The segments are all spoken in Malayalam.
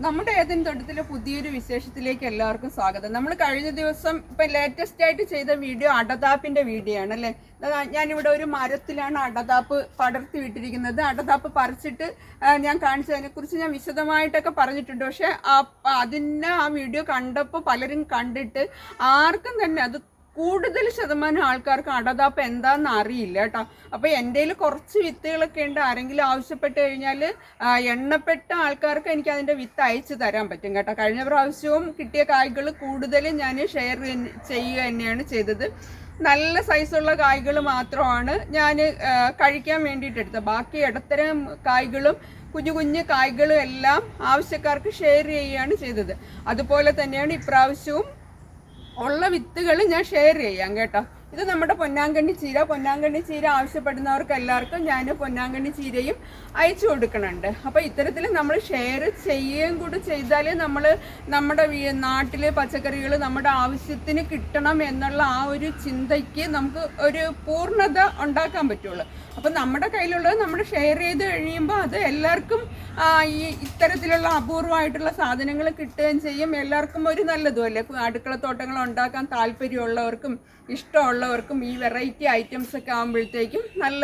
നമ്മുടെ ഏതൻ തൊട്ടത്തിലെ പുതിയൊരു വിശേഷത്തിലേക്ക് എല്ലാവർക്കും സ്വാഗതം. നമ്മൾ കഴിഞ്ഞ ദിവസം ഇപ്പൊ ലേറ്റസ്റ്റ് ആയിട്ട് ചെയ്ത വീഡിയോ അടതാപ്പിന്റെ വീഡിയോ ആണ് അല്ലെ? ഞാനിവിടെ ഒരു മരത്തിലാണ് അടതാപ്പ് പടർത്തി വിട്ടിരിക്കുന്നത്. അടതാപ്പ് പറിച്ചിട്ട് ഞാൻ കാണിച്ചതിനെ കുറിച്ച് ഞാൻ വിശദമായിട്ടൊക്കെ പറഞ്ഞിട്ടുണ്ട്. പക്ഷെ അതിന് ആ വീഡിയോ കണ്ടപ്പോൾ പലരും കണ്ടിട്ട് ആർക്കും തന്നെ അത് കൂടുതൽ ശതമാനം ആൾക്കാർക്ക് അടതാപ്പ് എന്താന്ന് അറിയില്ല കേട്ടോ. അപ്പൊ എന്റെ കുറച്ച് വിത്തുകളൊക്കെ ഉണ്ട്. ആരെങ്കിലും ആവശ്യപ്പെട്ട് കഴിഞ്ഞാൽ എണ്ണപ്പെട്ട ആൾക്കാർക്ക് എനിക്ക് അതിന്റെ വിത്ത് അയച്ചു തരാൻ പറ്റും കേട്ടോ. കഴിഞ്ഞ പ്രാവശ്യവും കിട്ടിയ കായ്കൾ കൂടുതലും ഞാൻ ഷെയർ ചെയ്യുക തന്നെയാണ് ചെയ്തത്. നല്ല സൈസുള്ള കായ്കൾ മാത്രമാണ് ഞാൻ കഴിക്കാൻ വേണ്ടിയിട്ട് എടുത്തത്. ബാക്കി ഇടത്തരം കായ്കളും കുഞ്ഞു കുഞ്ഞു കായ്കളും എല്ലാം ആവശ്യക്കാർക്ക് ഷെയർ ചെയ്യുകയാണ് ചെയ്തത്. അതുപോലെ തന്നെയാണ് ഇപ്രാവശ്യവും ഉള്ള വിത്തുകൾ ഞാൻ ഷെയർ ചെയ്യാം കേട്ടോ. ഇത് നമ്മുടെ പൊന്നാങ്കണ്ണി ചീര. പൊന്നാങ്കണ്ണി ചീര ആവശ്യപ്പെടുന്നവർക്ക് എല്ലാവർക്കും ഞാൻ പൊന്നാങ്കണ്ണി ചീരയും അയച്ചു കൊടുക്കുന്നുണ്ട്. അപ്പോൾ ഇത്തരത്തിൽ നമ്മൾ ഷെയർ ചെയ്യുകയും കൂടി ചെയ്താൽ നമ്മൾ നമ്മുടെ നാട്ടിലെ പച്ചക്കറികൾ നമ്മുടെ ആവശ്യത്തിന് കിട്ടണം എന്നുള്ള ആ ഒരു ചിന്തയ്ക്ക് നമുക്ക് ഒരു പൂർണത ഉണ്ടാക്കാൻ പറ്റുള്ളൂ. അപ്പം നമ്മുടെ കയ്യിലുള്ളത് നമ്മൾ ഷെയർ ചെയ്ത് കഴിയുമ്പോൾ അത് എല്ലാവർക്കും ഈ ഇത്തരത്തിലുള്ള അപൂർവമായിട്ടുള്ള സാധനങ്ങൾ കിട്ടുകയും ചെയ്യും. എല്ലാവർക്കും ഒരു നല്ലതും അല്ലേ? അടുക്കളത്തോട്ടങ്ങൾ ഉണ്ടാക്കാൻ താല്പര്യമുള്ളവർക്കും ഇഷ്ടമുള്ളവർക്കും ഈ വെറൈറ്റി ഐറ്റംസ് ഒക്കെ ആകുമ്പോഴത്തേക്കും നല്ല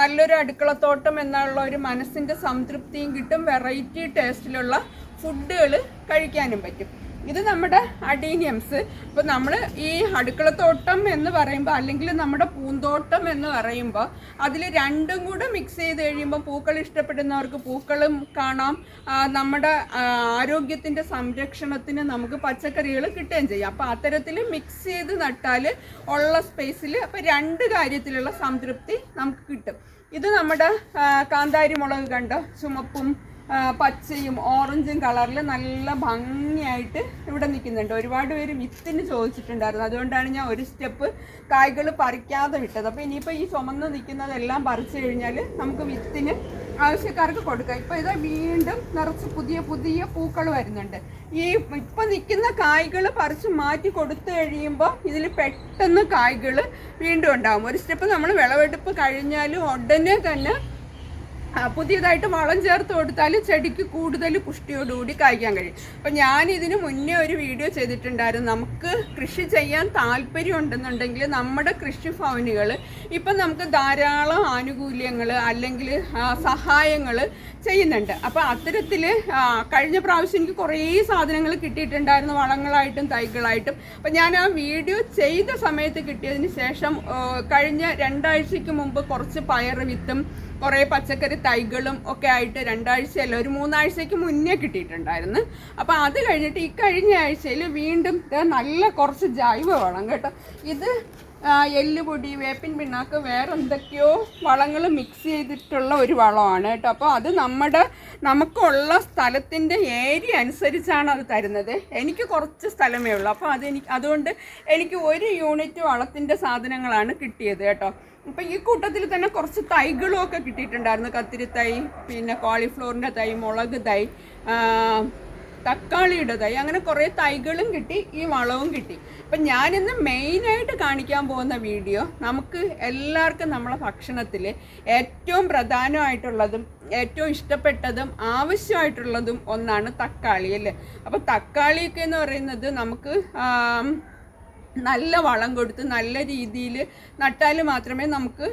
നല്ലൊരു അടുക്കളത്തോട്ടം എന്നുള്ള ഒരു മനസ്സിന്റെ സംതൃപ്തിയും കിട്ടും. വെറൈറ്റി ടേസ്റ്റിലുള്ള ഫുഡുകൾ കഴിക്കാനും പറ്റും. ഇത് നമ്മുടെ അഡീനിയംസ് ഇപ്പൊ നമ്മൾ ഈ അടുക്കളത്തോട്ടം എന്ന് പറയുമ്പോൾ അല്ലെങ്കിൽ നമ്മുടെ പൂന്തോട്ടം എന്ന് പറയുമ്പോൾ അതിൽ രണ്ടും കൂടെ മിക്സ് ചെയ്ത് കഴിയുമ്പോൾ പൂക്കൾ ഇഷ്ടപ്പെടുന്നവർക്ക് പൂക്കളും കാണാം. നമ്മുടെ ആരോഗ്യത്തിന്റെ സംരക്ഷണത്തിന് നമുക്ക് പച്ചക്കറികൾ കിട്ടുകയും ചെയ്യും. അപ്പോൾ അത്തരത്തിൽ മിക്സ് ചെയ്ത് നട്ടാൽ ഉള്ള സ്പേസിൽ അപ്പോൾ രണ്ട് കാര്യത്തിലുള്ള സംതൃപ്തി നമുക്ക് കിട്ടും. ഇത് നമ്മുടെ കാന്താരി മുളക് കണ്ടോ? ചുമപ്പും പച്ചയും ഓറഞ്ചും കളറിൽ നല്ല ഭംഗിയായിട്ട് ഇവിടെ നിൽക്കുന്നുണ്ട്. ഒരുപാട് പേര് വിത്തിന് ചോദിച്ചിട്ടുണ്ടായിരുന്നു. അതുകൊണ്ടാണ് ഞാൻ ഒരു സ്റ്റെപ്പ് കായ്കൾ പറിക്കാതെ വിട്ടത്. അപ്പോൾ ഇനിയിപ്പോൾ ഈ ചുമന്ന് നിൽക്കുന്നതെല്ലാം പറിച്ചു കഴിഞ്ഞാൽ നമുക്ക് വിത്തിന് ആവശ്യക്കാർക്ക് കൊടുക്കാം. ഇപ്പോൾ ഇത് വീണ്ടും നിറച്ച് പുതിയ പുതിയ പൂക്കൾ വരുന്നുണ്ട്. ഈ ഇപ്പം നിൽക്കുന്ന കായ്കൾ പറിച്ച് മാറ്റി കൊടുത്തു കഴിയുമ്പോൾ ഇതിൽ പെട്ടെന്ന് കായ്കൾ വീണ്ടും ഉണ്ടാകും ഒരു സ്റ്റെപ്പ് നമ്മൾ വിളവെടുപ്പ് കഴിഞ്ഞാൽ ഉടനെ തന്നെ പുതിയതായിട്ട് വളം ചേർത്ത് കൊടുത്താൽ ചെടിക്ക് കൂടുതൽ പുഷ്ടിയോടുകൂടി കായ്ക്കാൻ കഴിയും. അപ്പം ഞാൻ ഇതിന് മുന്നേ ഒരു വീഡിയോ ചെയ്തിട്ടുണ്ടായിരുന്നു. നമുക്ക് കൃഷി ചെയ്യാൻ താല്പര്യം ഉണ്ടെന്നുണ്ടെങ്കിൽ നമ്മുടെ കൃഷി ഭവനുകൾ ഇപ്പം നമുക്ക് ധാരാളം ആനുകൂല്യങ്ങൾ അല്ലെങ്കിൽ സഹായങ്ങൾ ചെയ്യുന്നുണ്ട്. അപ്പോൾ അത്തരത്തിൽ കഴിഞ്ഞ പ്രാവശ്യം എനിക്ക് കുറേ സാധനങ്ങൾ കിട്ടിയിട്ടുണ്ടായിരുന്നു വളങ്ങളായിട്ടും തൈകളായിട്ടും. അപ്പം ഞാൻ ആ വീഡിയോ ചെയ്ത സമയത്ത് കിട്ടിയതിന് ശേഷം കഴിഞ്ഞ രണ്ടാഴ്ചയ്ക്ക് മുമ്പ് കുറച്ച് പയർ വിത്തും കുറേ പച്ചക്കറി തൈകളും ഒക്കെ ആയിട്ട് രണ്ടാഴ്ചയല്ല ഒരു മൂന്നാഴ്ചയ്ക്ക് മുന്നേ കിട്ടിയിട്ടുണ്ടായിരുന്നു. അപ്പോൾ അത് കഴിഞ്ഞിട്ട് ഈ കഴിഞ്ഞ ആഴ്ചയിൽ വീണ്ടും നല്ല കുറച്ച് ജൈവ വളം കേട്ടോ. ഇത് എല്ലുപൊടി വേപ്പിൻ പിണ്ണാക്ക് വേറെ എന്തൊക്കെയോ വളങ്ങൾ മിക്സ് ചെയ്തിട്ടുള്ള ഒരു വളമാണ് കേട്ടോ. അപ്പോൾ അത് നമ്മുടെ നമുക്കുള്ള സ്ഥലത്തിന്റെ ഏരിയ അനുസരിച്ചാണ് അത് തരുന്നത്. എനിക്ക് കുറച്ച് സ്ഥലമേ ഉള്ളൂ. അപ്പോൾ അതെനിക്ക് അതുകൊണ്ട് എനിക്ക് ഒരു യൂണിറ്റ് വളത്തിന്റെ സാധനങ്ങളാണ് കിട്ടിയത് കേട്ടോ. ഇപ്പം ഈ കൂട്ടത്തിൽ തന്നെ കുറച്ച് തൈകളും ഒക്കെ കിട്ടിയിട്ടുണ്ടായിരുന്നു. കത്തിരി തൈ പിന്നെ കോളിഫ്ലവറിന്റെ തൈ മുളക് തൈ തക്കാളിയുടെ തൈ അങ്ങനെ കുറേ തൈകളും കിട്ടി ഈ വളവും കിട്ടി. അപ്പം ഞാനിന്ന് മെയിനായിട്ട് കാണിക്കാൻ പോകുന്ന വീഡിയോ നമുക്ക് എല്ലാവർക്കും നമ്മളെ ഭക്ഷണത്തിൽ ഏറ്റവും പ്രധാനമായിട്ടുള്ളതും ഏറ്റവും ഇഷ്ടപ്പെട്ടതും ആവശ്യമായിട്ടുള്ളതും ഒന്നാണ് തക്കാളി അല്ലേ? അപ്പോൾ തക്കാളിയൊക്കെ എന്ന് പറയുന്നത് നമുക്ക് നല്ല വളം കൊടുത്ത് നല്ല രീതിയിൽ നട്ടാൽ മാത്രമേ നമുക്ക്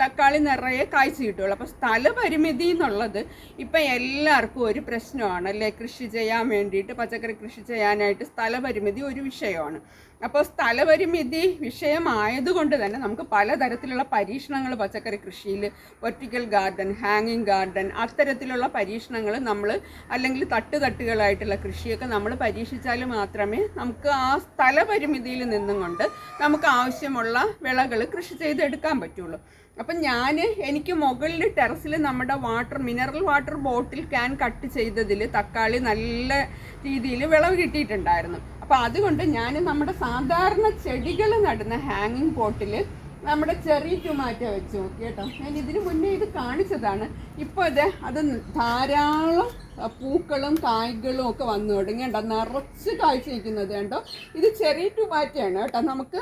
തക്കാളി നിറയെ കായ്ച്ചു കിട്ടുള്ളൂ അപ്പോൾ സ്ഥലപരിമിതി എന്നുള്ളത് ഇപ്പം എല്ലാവർക്കും ഒരു പ്രശ്നമാണ് അല്ലേ? കൃഷി ചെയ്യാൻ വേണ്ടിയിട്ട് പച്ചക്കറി കൃഷി ചെയ്യാനായിട്ട് സ്ഥലപരിമിതി ഒരു വിഷയമാണ്. അപ്പോൾ സ്ഥലപരിമിതി വിഷയമായതുകൊണ്ട് തന്നെ നമുക്ക് പലതരത്തിലുള്ള പരീക്ഷണങ്ങൾ പച്ചക്കറി കൃഷിയിൽ വെർട്ടിക്കൽ ഗാർഡൻ ഹാങ്ങിങ് ഗാർഡൻ അത്തരത്തിലുള്ള പരീക്ഷണങ്ങൾ നമ്മൾ അല്ലെങ്കിൽ തട്ടുതട്ടുകളായിട്ടുള്ള കൃഷിയൊക്കെ നമ്മൾ പരീക്ഷിച്ചാൽ മാത്രമേ നമുക്ക് ആ സ്ഥലപരിമിതിയിൽ നിന്നും കൊണ്ട് നമുക്ക് ആവശ്യമുള്ള വിളകൾ കൃഷി ചെയ്തെടുക്കാൻ പറ്റുള്ളൂ. അപ്പം ഞാൻ എനിക്ക് മുകളിൽ ടെറസിൽ നമ്മുടെ water mineral water bottle can cut ചെയ്തതിൽ തക്കാളി നല്ല രീതിയിൽ വിളവ് കിട്ടിയിട്ടുണ്ടായിരുന്നു. അപ്പോൾ അതുകൊണ്ട് ഞാൻ നമ്മുടെ സാധാരണ ചെടികൾ നടുന്ന ഹാങ്ങിങ് പോട്ടിൽ നമ്മുടെ ചെറിയ ടൊമാറ്റോ വെച്ച് നോക്കി കേട്ടോ. ഞാൻ ഇതിനു മുന്നേ ഇത് കാണിച്ചതാണ്. ഇപ്പോൾ അത് അത് ധാരാളം പൂക്കളും കായ്കളും ഒക്കെ വന്നു തുടങ്ങി കേട്ടോ നിറച്ച് കാഴ്ച നിൽക്കുന്നത് കേട്ടോ ഇത് ചെറിയ ടൊമാറ്റോയാണ് കേട്ടോ. നമുക്ക്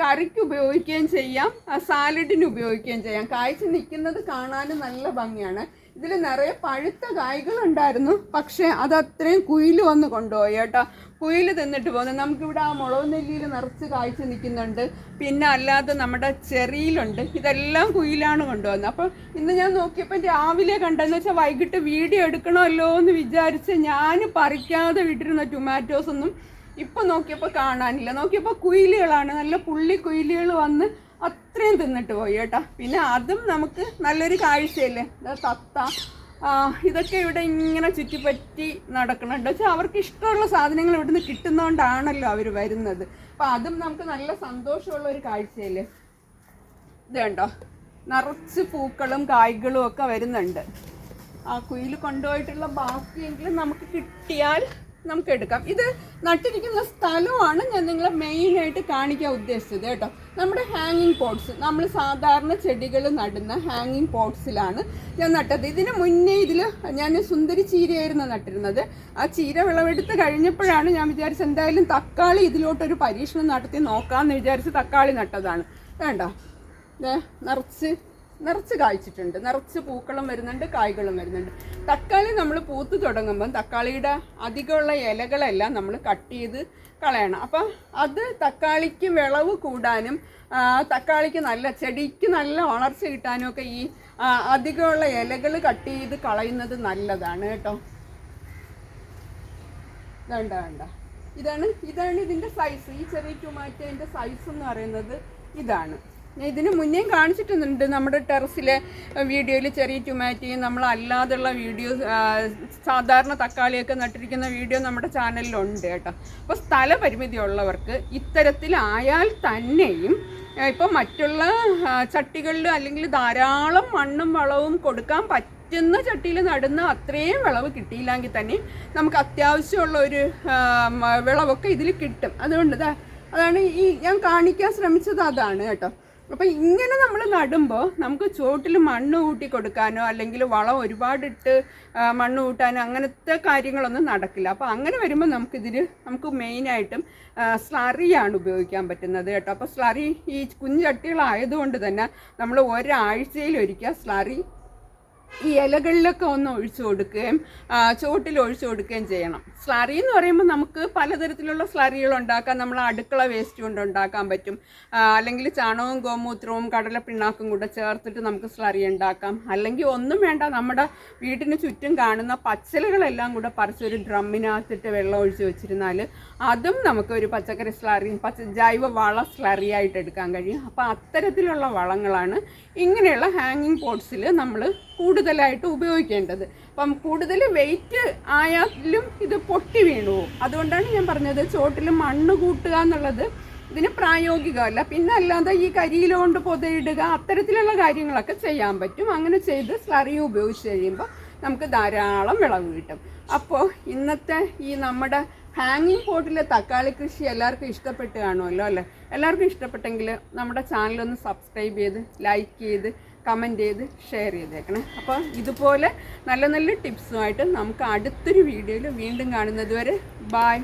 കറിക്ക് ഉപയോഗിക്കുകയും ചെയ്യാം സാലഡിന് ഉപയോഗിക്കുകയും ചെയ്യാം. കാഴ്ച നിൽക്കുന്നത് കാണാനും നല്ല ഭംഗിയാണ്. ഇതിൽ നിറയെ പഴുത്ത കായ്കളുണ്ടായിരുന്നു. പക്ഷേ അത് അത്രയും കുയിൽ വന്ന് കൊണ്ടുപോയി കേട്ടോ. കുയിൽ തിന്നിട്ട് പോകുന്നു നമുക്കിവിടെ ആ മുളക് നെല്ലിയിൽ നിറച്ച് കായ്ച്ച് നിൽക്കുന്നുണ്ട്. പിന്നെ അല്ലാതെ നമ്മുടെ ചെറിയിലുണ്ട്. ഇതെല്ലാം കുയിലാണ് കൊണ്ടുവന്നത്. അപ്പം ഇന്ന് ഞാൻ നോക്കിയപ്പോൾ രാവിലെ കണ്ടെന്ന് വെച്ചാൽ വൈകിട്ട് വീഡിയോ എടുക്കണമല്ലോ എന്ന് വിചാരിച്ച് ഞാൻ പറിക്കാതെ വിട്ടിരുന്ന ടൊമാറ്റോസ് ഒന്നും ഇപ്പം നോക്കിയപ്പോൾ കാണാനില്ല. നോക്കിയപ്പോൾ കുയിലുകളാണ്. നല്ല പുള്ളി കുയിലുകൾ വന്ന് അത്രയും തിന്നിട്ട് പോയി കേട്ടോ. പിന്നെ അതും നമുക്ക് നല്ലൊരു കാഴ്ചയല്ലേ? തത്ത. ഇതൊക്കെ ഇവിടെ ഇങ്ങനെ ചുറ്റിപ്പറ്റി നടക്കുന്നുണ്ട് വെച്ചാൽ അവർക്ക് ഇഷ്ടമുള്ള സാധനങ്ങൾ ഇവിടുന്ന് കിട്ടുന്നതുകൊണ്ടാണല്ലോ അവർ വരുന്നത്. അപ്പം അതും നമുക്ക് നല്ല സന്തോഷമുള്ള ഒരു കാഴ്ചയല്ലേ? ഇത് കണ്ടോ? നിറച്ച് പൂക്കളും കായ്കളും ഒക്കെ വരുന്നുണ്ട്. ആ കുയിൽ കൊണ്ടുപോയിട്ടുള്ള ബാക്കിയെങ്കിലും നമുക്ക് കിട്ടിയാൽ നമുക്ക് എടുക്കാം ഇത് നട്ടിരിക്കുന്ന സ്ഥലമാണ് ഞാൻ നിങ്ങളെ മെയിനായിട്ട് കാണിക്കാൻ ഉദ്ദേശിച്ചത് കേട്ടോ. നമ്മുടെ ഹാങ്ങിങ് പോട്ട്സ് നമ്മൾ സാധാരണ ചെടികൾ നടുന്ന ഹാങ്ങിങ് പോട്ട്സിലാണ് ഞാൻ നട്ടത്. ഇതിന് മുന്നേ ഇതിൽ ഞാൻ സുന്ദരി ചീരയായിരുന്നു നട്ടിരുന്നത്. ആ ചീര വിളവെടുത്ത് കഴിഞ്ഞപ്പോഴാണ് ഞാൻ വിചാരിച്ചത് എന്തായാലും തക്കാളി ഇതിലോട്ടൊരു പരീക്ഷണം നടത്തി നോക്കാമെന്ന് വിചാരിച്ച് തക്കാളി നട്ടതാണ്. വേണ്ട. നിറച്ച് നിറച്ച് കായ്ച്ചിട്ടുണ്ട്. നിറച്ച് പൂക്കളും വരുന്നുണ്ട് കായ്കളും വരുന്നുണ്ട്. തക്കാളി നമ്മൾ പൂത്ത് തുടങ്ങുമ്പം തക്കാളിയുടെ അധികമുള്ള ഇലകളെല്ലാം നമ്മൾ കട്ട് ചെയ്ത് കളയണം. അപ്പം അത് തക്കാളിക്ക് വിളവ് കൂടാനും തക്കാളിക്ക് നല്ല ചെടിക്ക് നല്ല വളർച്ച കിട്ടാനും ഒക്കെ ഈ അധികമുള്ള ഇലകൾ കട്ട് ചെയ്ത് കളയുന്നത് നല്ലതാണ് കേട്ടോ. വേണ്ട വേണ്ട. ഇതാണ് ഇതാണ് ഇതിന്റെ സൈസ് ഈ ചെറിയ ടൊമാറ്റോന്റെ സൈസ് എന്ന് പറയുന്നത് ഇതാണ്. ഇതിന് മുന്നേ കാണിച്ചിട്ടുണ്ട് നമ്മുടെ ടെറസിലെ വീഡിയോയിൽ ചെറിയ ടൊമാറ്റോയും നമ്മൾ അല്ലാതുള്ള വീഡിയോ സാധാരണ തക്കാളിയൊക്കെ നട്ടിരിക്കുന്ന വീഡിയോ നമ്മുടെ ചാനലിലുണ്ട് കേട്ടോ. അപ്പോൾ സ്ഥലപരിമിതി ഉള്ളവർക്ക് ഇത്തരത്തിലായാൽ തന്നെയും ഇപ്പോൾ മറ്റുള്ള ചട്ടികളിൽ അല്ലെങ്കിൽ ധാരാളം മണ്ണും വളവും കൊടുക്കാൻ പറ്റുന്ന ചട്ടിയിൽ നടുന്ന അത്രയും വിളവ് കിട്ടിയില്ലെങ്കിൽ തന്നെ നമുക്ക് അത്യാവശ്യമുള്ള ഒരു വിളവൊക്കെ ഇതിൽ കിട്ടും. അതുകൊണ്ട് അതാണ് ഈ ഞാൻ കാണിക്കാൻ ശ്രമിച്ചത് അതാണ് കേട്ടോ. അപ്പം ഇങ്ങനെ നമ്മൾ നടുമ്പോൾ നമുക്ക് ചുവട്ടിൽ മണ്ണ് കൂട്ടി കൊടുക്കാനോ അല്ലെങ്കിൽ വളം ഒരുപാടിട്ട് മണ്ണ് കൂട്ടാനോ അങ്ങനത്തെ കാര്യങ്ങളൊന്നും നടക്കില്ല. അപ്പോൾ അങ്ങനെ വരുമ്പോൾ നമുക്കിതിൽ നമുക്ക് മെയിനായിട്ടും സ്ലറിയാണ് ഉപയോഗിക്കാൻ പറ്റുന്നത് കേട്ടോ. അപ്പോൾ സ്ലറി ഈ കുഞ്ഞു ചട്ടികളായതുകൊണ്ട് തന്നെ നമ്മൾ ഒരാഴ്ചയിൽ ഒരിക്കൽ സ്ലറി ഈ ഇലകളിലൊക്കെ ഒന്ന് ഒഴിച്ചു കൊടുക്കുകയും ആ, ചുവട്ടിൽ ഒഴിച്ചു കൊടുക്കുകയും ചെയ്യണം. സ്ലറി എന്ന് പറയുമ്പോൾ നമുക്ക് പലതരത്തിലുള്ള സ്ലറികൾ ഉണ്ടാക്കാം. നമ്മൾ അടുക്കള വേസ്റ്റ് കൊണ്ട് ഉണ്ടാക്കാൻ പറ്റും. അല്ലെങ്കിൽ ചാണകവും ഗോമൂത്രവും കടലപ്പിണ്ണാക്കും കൂടെ ചേർത്തിട്ട് നമുക്ക് സ്ലറി ഉണ്ടാക്കാം. അല്ലെങ്കിൽ ഒന്നും വേണ്ട നമ്മുടെ വീട്ടിന് ചുറ്റും കാണുന്ന പച്ചിലകളെല്ലാം കൂടെ പറിച്ചൊരു ഡ്രമ്മിനകത്തിട്ട് വെള്ളം ഒഴിച്ച് വെച്ചിരുന്നാൽ അതും നമുക്ക് ഒരു പച്ചക്കറി സ്ലറി പച്ച ജൈവ വള സ്ലറി ആയിട്ട് എടുക്കാൻ കഴിയും. അപ്പോൾ അത്തരത്തിലുള്ള വളങ്ങളാണ് ഇങ്ങനെയുള്ള ഹാങ്ങിങ് പോട്ട്സിൽ നമ്മൾ കൂടുതലായിട്ട് ഉപയോഗിക്കേണ്ടത്. അപ്പം കൂടുതൽ വെയിറ്റ് ആയാലും ഇത് പൊട്ടി വീണു. അതുകൊണ്ടാണ് ഞാൻ പറഞ്ഞത് ചോട്ടിൽ മണ്ണ് കൂട്ടുക എന്നുള്ളത് ഇതിന് പ്രായോഗികമല്ല. പിന്നെ അല്ലാതെ ഈ കരിയില കൊണ്ട് പൊതയിടുക അത്തരത്തിലുള്ള കാര്യങ്ങളൊക്കെ ചെയ്യാൻ പറ്റും. അങ്ങനെ ചെയ്ത് സ്ലറി ഉപയോഗിച്ച് കഴിയുമ്പോൾ നമുക്ക് ധാരാളം വിളവ് കിട്ടും. അപ്പോൾ ഇന്നത്തെ ഈ നമ്മുടെ ഹാങ്ങിങ് പോട്ടിലെ തക്കാളി കൃഷി എല്ലാവർക്കും ഇഷ്ടപ്പെട്ട് കാണുമല്ലോ അല്ലേ? എല്ലാവർക്കും ഇഷ്ടപ്പെട്ടെങ്കിൽ നമ്മുടെ ചാനലൊന്ന് സബ്സ്ക്രൈബ് ചെയ്ത് ലൈക്ക് ചെയ്ത് കമന്റ് ചെയ്ത് ഷെയർ ചെയ്തേക്കണേ. അപ്പോൾ ഇതുപോലെ നല്ല നല്ല ടിപ്സുമായിട്ട് നമുക്ക് അടുത്തൊരു വീഡിയോയിൽ വീണ്ടും കാണുന്നത് വരെ ബായ്